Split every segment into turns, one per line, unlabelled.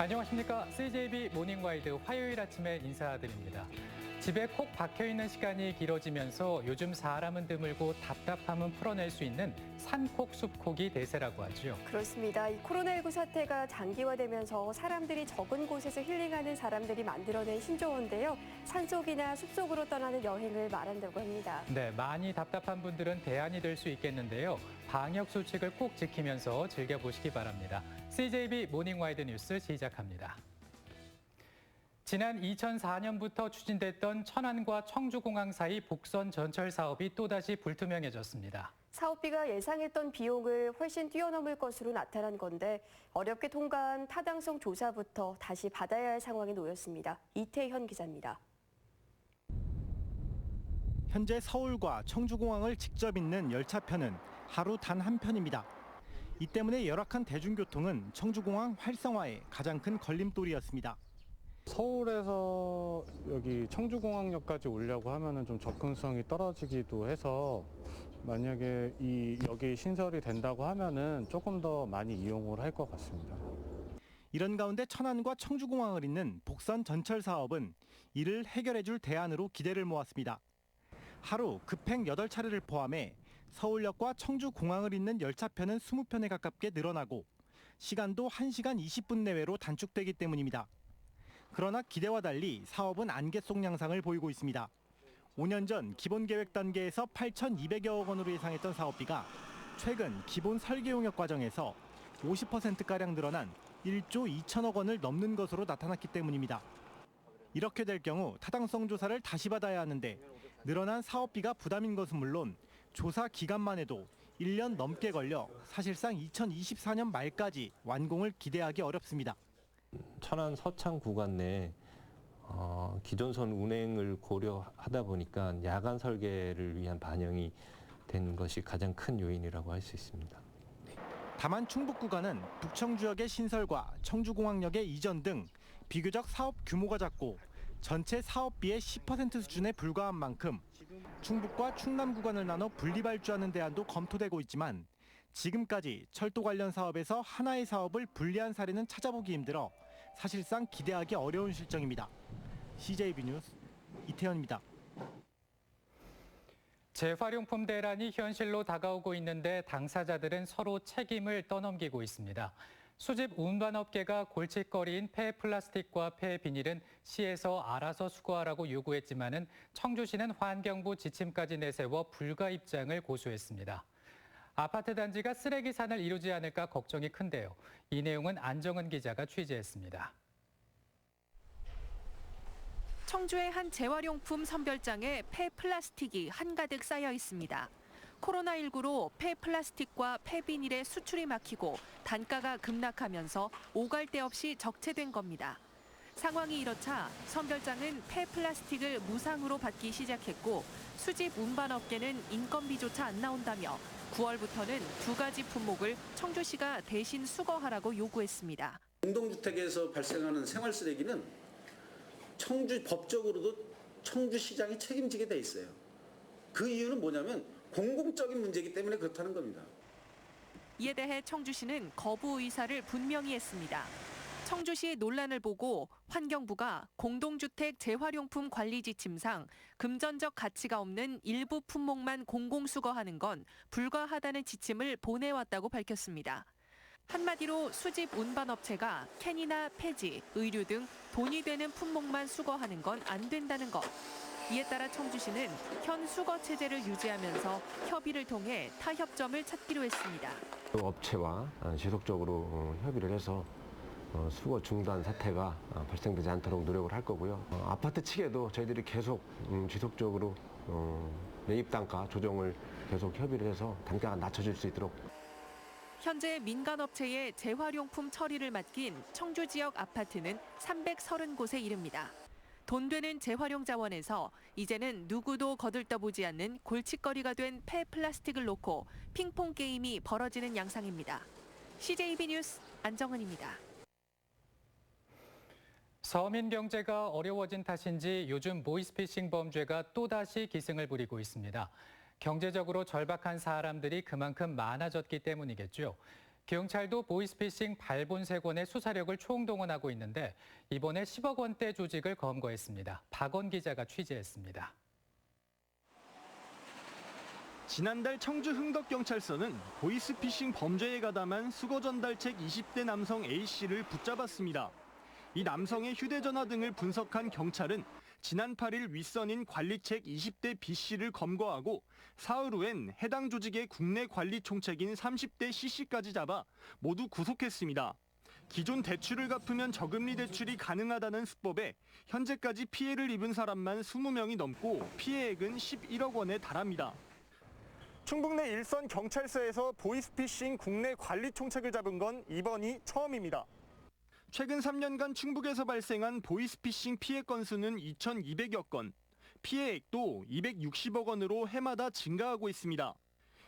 안녕하십니까. CJB 모닝와이드 화요일 아침에 인사드립니다. 집에 콕 박혀 있는 시간이 길어지면서 요즘 사람은 드물고 답답함은 풀어낼 수 있는 산콕 숲콕이 대세라고 하죠.
그렇습니다. 이 코로나19 사태가 장기화되면서 사람들이 적은 곳에서 힐링하는 사람들이 만들어낸 신조어인데요. 산속이나 숲속으로 떠나는 여행을 말한다고 합니다.
네, 많이 답답한 분들은 대안이 될 수 있겠는데요. 방역 수칙을 꼭 지키면서 즐겨보시기 바랍니다. CJB 모닝와이드 뉴스 시작합니다. 지난 2004년부터 추진됐던 천안과 청주공항 사이 복선 전철 사업이 또다시 불투명해졌습니다.
사업비가 예상했던 비용을 훨씬 뛰어넘을 것으로 나타난 건데 어렵게 통과한 타당성 조사부터 다시 받아야 할 상황에 놓였습니다. 이태현 기자입니다.
현재 서울과 청주공항을 직접 잇는 열차편은 하루 단 한 편입니다. 이 때문에 열악한 대중교통은 청주공항 활성화에 가장 큰 걸림돌이었습니다.
서울에서 여기 청주공항역까지 오려고 하면은 좀 접근성이 떨어지기도 해서 만약에 이 여기 신설이 된다고 하면은 조금 더 많이 이용을 할 것 같습니다.
이런 가운데 천안과 청주공항을 잇는 복선 전철 사업은 이를 해결해 줄 대안으로 기대를 모았습니다. 하루 급행 8차례를 포함해 서울역과 청주공항을 잇는 열차편은 20편에 가깝게 늘어나고 시간도 1시간 20분 내외로 단축되기 때문입니다. 그러나 기대와 달리 사업은 안개 속 양상을 보이고 있습니다. 5년 전 기본 계획 단계에서 8,200여억 원으로 예상했던 사업비가 최근 기본 설계 용역 과정에서 50%가량 늘어난 1조 2천억 원을 넘는 것으로 나타났기 때문입니다. 이렇게 될 경우 타당성 조사를 다시 받아야 하는데 늘어난 사업비가 부담인 것은 물론 조사 기간만 해도 1년 넘게 걸려 사실상 2024년 말까지 완공을 기대하기 어렵습니다.
천안 서창 구간 내 어, 기존선 운행을 고려하다 보니까 야간 설계를 위한 반영이 된 것이 가장 큰 요인이라고 할 수 있습니다.
다만 충북 구간은 북청주역의 신설과 청주공항역의 이전 등 비교적 사업 규모가 작고 전체 사업비의 10% 수준에 불과한 만큼 충북과 충남 구간을 나눠 분리발주하는 대안도 검토되고 있지만 지금까지 철도 관련 사업에서 하나의 사업을 분리한 사례는 찾아보기 힘들어 사실상 기대하기 어려운 실정입니다. CJB 뉴스 이태현입니다.
재활용품 대란이 현실로 다가오고 있는데 당사자들은 서로 책임을 떠넘기고 있습니다. 수집 운반업계가 골칫거리인 폐 플라스틱과 폐 비닐은 시에서 알아서 수거하라고 요구했지만은 청주시는 환경부 지침까지 내세워 불가 입장을 고수했습니다. 아파트 단지가 쓰레기 산을 이루지 않을까 걱정이 큰데요. 이 내용은 안정은 기자가 취재했습니다.
청주의 한 재활용품 선별장에 폐 플라스틱이 한가득 쌓여 있습니다. 코로나19로 폐 플라스틱과 폐 비닐의 수출이 막히고 단가가 급락하면서 오갈 데 없이 적체된 겁니다. 상황이 이렇자 선별장은 폐 플라스틱을 무상으로 받기 시작했고 수집 운반업계는 인건비조차 안 나온다며 9월부터는 두 가지 품목을 청주시가 대신 수거하라고 요구했습니다.
공동주택에서 발생하는 생활 쓰레기는 청주 법적으로도 청주시장이 책임지게 돼 있어요. 그 이유는 뭐냐면 공공적인 문제이기 때문에 그렇다는 겁니다.
이에 대해 청주시는 거부 의사를 분명히 했습니다. 청주시의 논란을 보고 환경부가 공동주택 재활용품 관리 지침상 금전적 가치가 없는 일부 품목만 공공수거하는 건 불가하다는 지침을 보내왔다고 밝혔습니다. 한마디로 수집 운반업체가 캔이나 폐지, 의류 등 돈이 되는 품목만 수거하는 건 안 된다는 것. 이에 따라 청주시는 현 수거 체제를 유지하면서 협의를 통해 타협점을 찾기로 했습니다.
그 업체와 지속적으로 어, 협의를 해서 어, 수거 중단 사태가 어, 발생되지 않도록 노력을 할 거고요. 어, 아파트 측에도 저희들이 계속 음, 지속적으로 어, 매입 단가 조정을 계속 협의를 해서 단가가 낮춰질 수 있도록
현재 민간업체의 재활용품 처리를 맡긴 청주 지역 아파트는 330곳에 이릅니다. 돈 되는 재활용 자원에서 이제는 누구도 거들떠보지 않는 골칫거리가 된 폐 플라스틱을 놓고 핑퐁 게임이 벌어지는 양상입니다. CJB 뉴스 안정은입니다.
서민 경제가 어려워진 탓인지 요즘 보이스피싱 범죄가 또다시 기승을 부리고 있습니다. 경제적으로 절박한 사람들이 그만큼 많아졌기 때문이겠죠. 경찰도 보이스피싱 발본 세건의 수사력을 총동원하고 있는데 이번에 10억 원대 조직을 검거했습니다. 박원 기자가 취재했습니다.
지난달 청주 흥덕경찰서는 보이스피싱 범죄에 가담한 수거 전달책 20대 남성 A씨를 붙잡았습니다. 이 남성의 휴대전화 등을 분석한 경찰은 지난 8일 윗선인 관리책 20대 B씨를 검거하고 사흘 후엔 해당 조직의 국내 관리 총책인 30대 C씨까지 잡아 모두 구속했습니다. 기존 대출을 갚으면 저금리 대출이 가능하다는 수법에 현재까지 피해를 입은 사람만 20명이 넘고 피해액은 11억 원에 달합니다. 충북 내 일선 경찰서에서 보이스피싱 국내 관리 총책을 잡은 건 이번이 처음입니다. 최근 3년간 충북에서 발생한 보이스피싱 피해 건수는 2,200여 건, 피해액도 260억 원으로 해마다 증가하고 있습니다.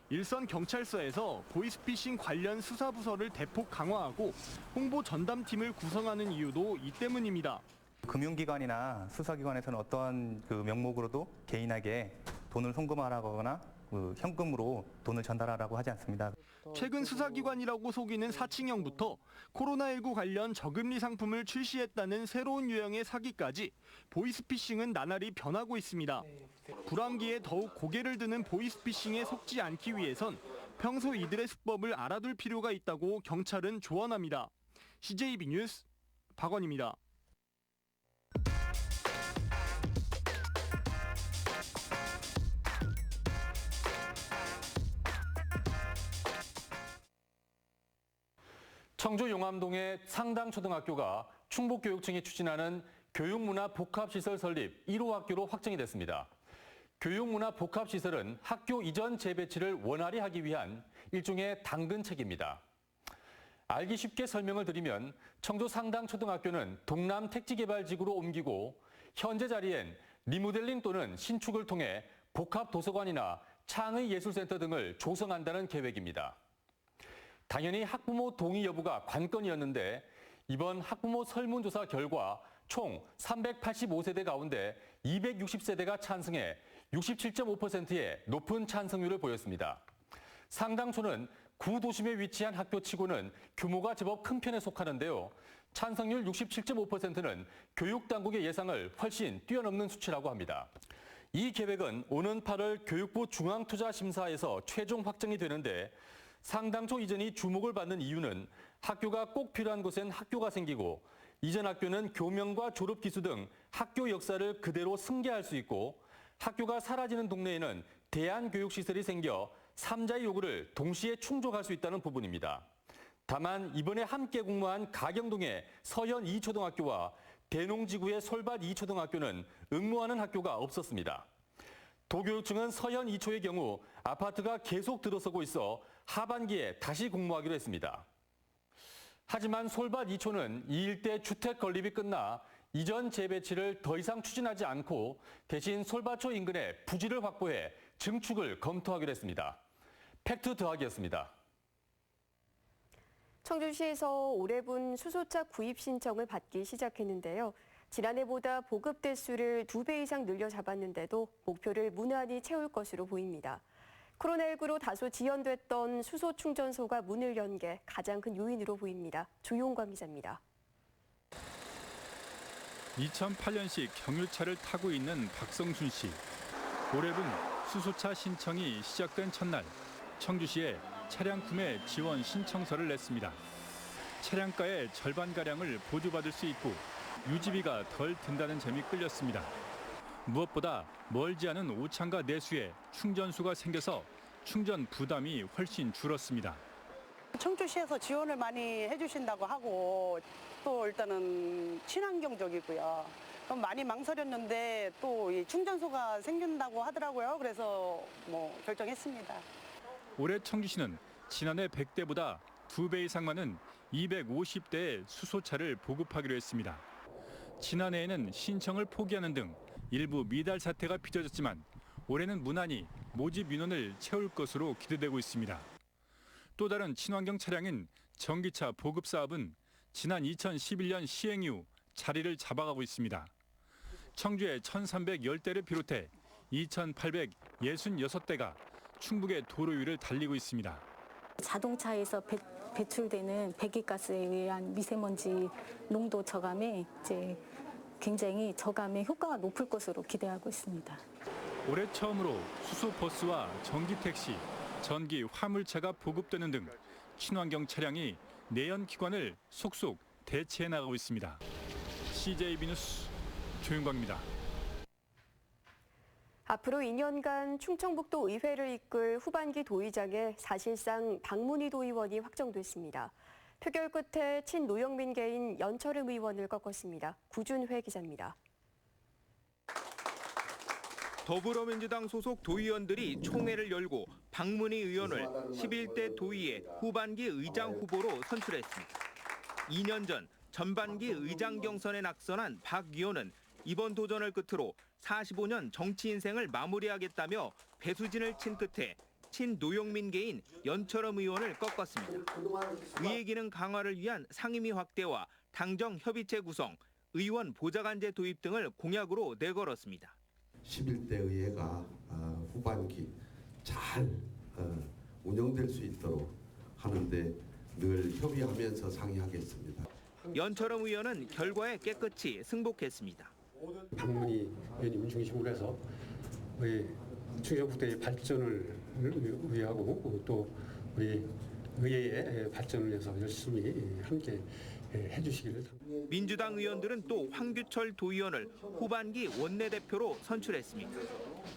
일선 경찰서에서 보이스피싱 관련 수사 부서를 대폭 강화하고 홍보 전담팀을 구성하는 이유도 이 때문입니다.
금융기관이나 수사기관에서는 어떠한 그 명목으로도 개인에게 돈을 송금하라거나 그 현금으로 돈을 전달하라고 하지 않습니다.
최근 수사기관이라고 속이는 사칭형부터 코로나19 관련 저금리 상품을 출시했다는 새로운 유형의 사기까지 보이스피싱은 나날이 변하고 있습니다. 불황기에 더욱 고개를 드는 보이스피싱에 속지 않기 위해선 평소 이들의 수법을 알아둘 필요가 있다고 경찰은 조언합니다. CJB 뉴스 박원입니다.
청주 용암동의 상당초등학교가 충북교육청이 추진하는 교육문화 복합시설 설립 1호 학교로 확정이 됐습니다. 교육문화 복합시설은 학교 이전 재배치를 원활히 하기 위한 일종의 당근책입니다. 알기 쉽게 설명을 드리면 청주 상당초등학교는 동남 택지개발지구로 옮기고 현재 자리엔 리모델링 또는 신축을 통해 복합 도서관이나 창의 예술센터 등을 조성한다는 계획입니다. 당연히 학부모 동의 여부가 관건이었는데 이번 학부모 설문조사 결과 총 385세대 가운데 260세대가 찬성해 67.5%의 높은 찬성률을 보였습니다. 상당초는 구도심에 위치한 학교치고는 규모가 제법 큰 편에 속하는데요. 찬성률 67.5%는 교육당국의 예상을 훨씬 뛰어넘는 수치라고 합니다. 이 계획은 오는 8월 교육부 중앙투자심사에서 최종 확정이 되는데 상당초 이전이 주목을 받는 이유는 학교가 꼭 필요한 곳엔 학교가 생기고 이전 학교는 교명과 졸업 기수 등 학교 역사를 그대로 승계할 수 있고 학교가 사라지는 동네에는 대안교육시설이 생겨 삼자의 요구를 동시에 충족할 수 있다는 부분입니다. 다만 이번에 함께 공모한 가경동의 서현 2초등학교와 대농지구의 솔밭 2초등학교는 응모하는 학교가 없었습니다. 도교육청은 서현 2초의 경우 아파트가 계속 들어서고 있어 하반기에 다시 공모하기로 했습니다. 하지만 솔밭 2초는 이 일대 주택 건립이 끝나 이전 재배치를 더 이상 추진하지 않고 대신 솔밭초 인근에 부지를 확보해 증축을 검토하기로 했습니다. 팩트 더하기였습니다.
청주시에서 올해분 수소차 구입 신청을 받기 시작했는데요. 지난해보다 보급 대수를 두배 이상 늘려 잡았는데도 목표를 무난히 채울 것으로 보입니다. 코로나19로 다소 지연됐던 수소 충전소가 문을 연 게 가장 큰 요인으로 보입니다. 조용관 기자입니다.
2008년식 경유차를 타고 있는 박성순 씨. 올해분 수소차 신청이 시작된 첫날 청주시에 차량 구매 지원 신청서를 냈습니다. 차량가의 절반가량을 보조받을 수 있고 유지비가 덜 든다는 점이 끌렸습니다. 무엇보다 멀지 않은 오창과 내수에 충전소가 생겨서 충전 부담이 훨씬 줄었습니다.
청주시에서 지원을 많이 해주신다고 하고 또 일단은 친환경적이고요. 그럼 많이 망설였는데 또 이 충전소가 생긴다고 하더라고요. 그래서 뭐 결정했습니다.
올해 청주시는 지난해 100대보다 두배 이상 많은 250대의 수소차를 보급하기로 했습니다. 지난해에는 신청을 포기하는 등 일부 미달 사태가 빚어졌지만 올해는 무난히 모집 인원을 채울 것으로 기대되고 있습니다. 또 다른 친환경 차량인 전기차 보급 사업은 지난 2011년 시행 이후 자리를 잡아가고 있습니다. 청주의 1,310대를 비롯해 2,866대가 충북의 도로 위를 달리고 있습니다.
자동차에서 배, 배출되는 배기가스에 의한 미세먼지 농도 저감에 이제 굉장히 저감의 효과가 높을 것으로 기대하고 있습니다.
올해 처음으로 수소 버스와 전기 택시, 전기 화물차가 보급되는 등 친환경 차량이 내연 기관을 속속 대체해 나가고 있습니다. CJB 뉴스 조윤광입니다.
앞으로 2년간 충청북도 의회를 이끌 후반기 도의장에 사실상 박문희 도의원이 확정됐습니다. 표결 끝에 친노영민 개인 연철음 의원을 꺾었습니다. 구준회 기자입니다.
더불어민주당 소속 도의원들이 총회를 열고 박문희 의원을 11대 도의회 후반기 의장 후보로 선출했습니다. 2년 전 전반기 의장 경선에 낙선한 박 의원은 이번 도전을 끝으로 45년 정치 인생을 마무리하겠다며 배수진을 친 끝에 친 노영민계인 연철엄 의원을 꺾었습니다. 의회 기능 강화를 위한 상임위 확대와 당정 협의체 구성, 의원 보좌관제 도입 등을 공약으로 내걸었습니다.
11대 의회가 어, 후반기 잘 어, 운영될 수 있도록 하는데 늘 협의하면서 상의하겠습니다.
연철엄 의원은 결과에 깨끗이 승복했습니다.
박문희 의원님 중심으로 해서 우리 충청북도의 발전을 위하고 또 우리 의회의 발전을 위해서 열심히 함께 해주시기를
민주당 의원들은 또 황규철 도의원을 후반기 원내대표로 선출했습니다.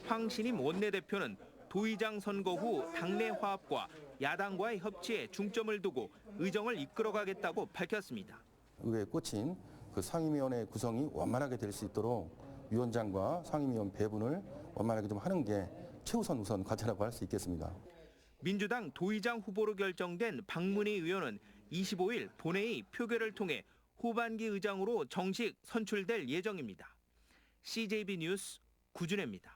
황신임 원내대표는 도의장 선거 후 당내 화합과 야당과의 협치에 중점을 두고 의정을 이끌어가겠다고 밝혔습니다.
의회에 꽂힌 그 상임위원회 구성이 원만하게 될 수 있도록 위원장과 상임위원 배분을 원만하게 좀 하는 게 최우선 우선 과제라고 할 수 있겠습니다.
민주당 도의장 후보로 결정된 박문희 의원은 25일 본회의 표결을 통해 후반기 의장으로 정식 선출될 예정입니다. CJB 뉴스 구준혜입니다.